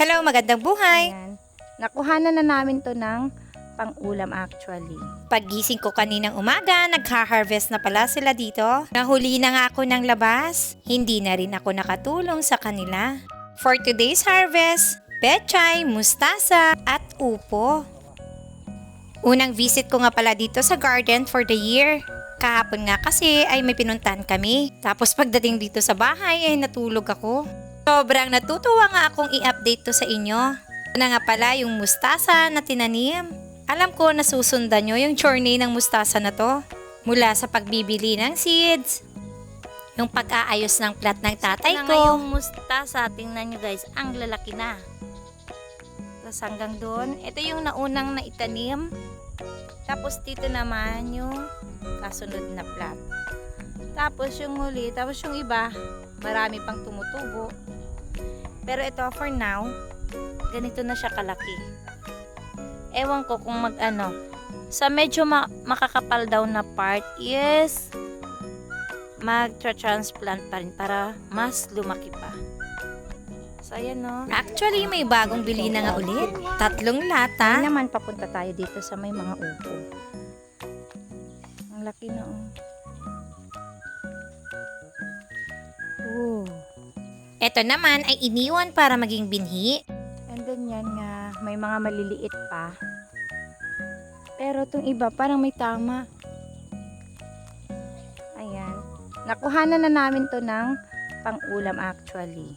Hello, magandang buhay! Ayan. Nakuhanan na namin to ng pang-ulam actually. Paggising ko kaninang umaga, nagha-harvest na pala sila dito. Nahuli na nga ako ng labas. Hindi na rin ako nakatulong sa kanila. For today's harvest, pechay, mustasa, at upo. Unang visit ko nga pala dito sa garden for the year. Kahapon nga kasi ay may pinuntahan kami. Tapos pagdating dito sa bahay ay natulog ako. Sobrang natutuwa nga akong i-update to sa inyo. Una nga pala yung mustasa na tinanim. Alam ko na susundan nyo yung journey ng mustasa na to. Mula sa pagbibili ng seeds, yung pag-aayos ng plat ng tatay na ko. ngayong mustasa, tingnan nyo guys, ang lalaki na. Tapos hanggang doon, ito yung naunang na itanim. Tapos dito naman yung kasunod na plat. Tapos yung huli, tapos yung iba, marami pang tumutubo. Pero ito for now, ganito na siya kalaki. Ewan ko kung mag ano, sa medyo ma- makakapal daw na part is mag-transplant pa rin para mas lumaki pa. So, ayan no. Actually, may bagong bili na nga ulit. Tatlong lata. Ay naman, papunta tayo dito sa may mga upo. Ang laki na oh. Ito naman ay iniwan para maging binhi. And then yan nga, may mga maliliit pa. Pero itong iba, parang may tama. Ayan. Nakuhanan na namin to ng pang-ulam actually.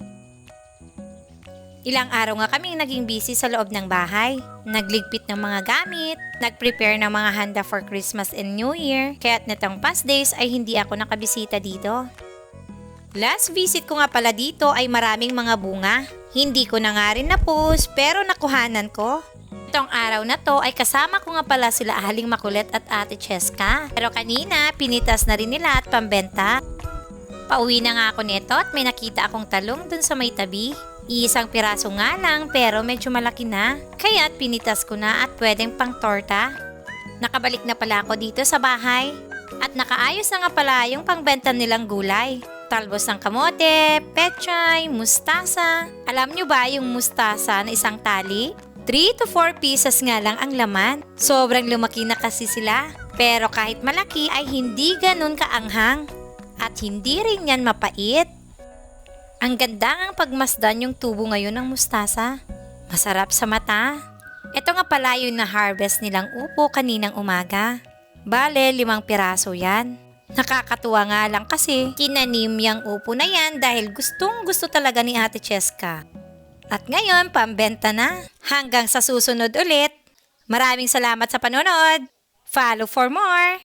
Ilang araw nga kaming naging busy sa loob ng bahay. Nagligpit ng mga gamit, nag-prepare ng mga handa for Christmas and New Year, kaya't netong past days ay hindi ako nakabisita dito. Last visit ko nga pala dito ay maraming mga bunga. Hindi ko na nga rin na-post pero nakuhanan ko. Itong araw na to ay kasama ko nga pala sila Aling Makulit at Ate Cheska. Pero kanina, pinitas na rin nila at pambenta. Pauwi na nga ako nito at may nakita akong talong dun sa may tabi. Iisang piraso nga lang pero medyo malaki na. Kaya't pinitas ko na at pwedeng pang torta. Nakabalik na pala ako dito sa bahay. At nakaayos na nga pala yung pangbenta nilang gulay. Talbos ng kamote, pechay, mustasa. Alam nyo ba yung mustasa na isang tali? 3 to 4 pieces nga lang ang laman. Sobrang lumaki na kasi sila. Pero kahit malaki ay hindi ganun kaanghang. At hindi rin yan mapait. Ang ganda ng pagmasdan yung tubo ngayon ng mustasa. Masarap sa mata. Ito nga pala yung na-harvest nilang upo kaninang umaga. Bale, limang piraso yan. Nakakatuwa nga lang kasi kinanim yung upo na yan dahil gustong gusto talaga ni Ate Cheska. At ngayon, pambenta na. Hanggang sa susunod ulit. Maraming salamat sa panonood. Follow for more!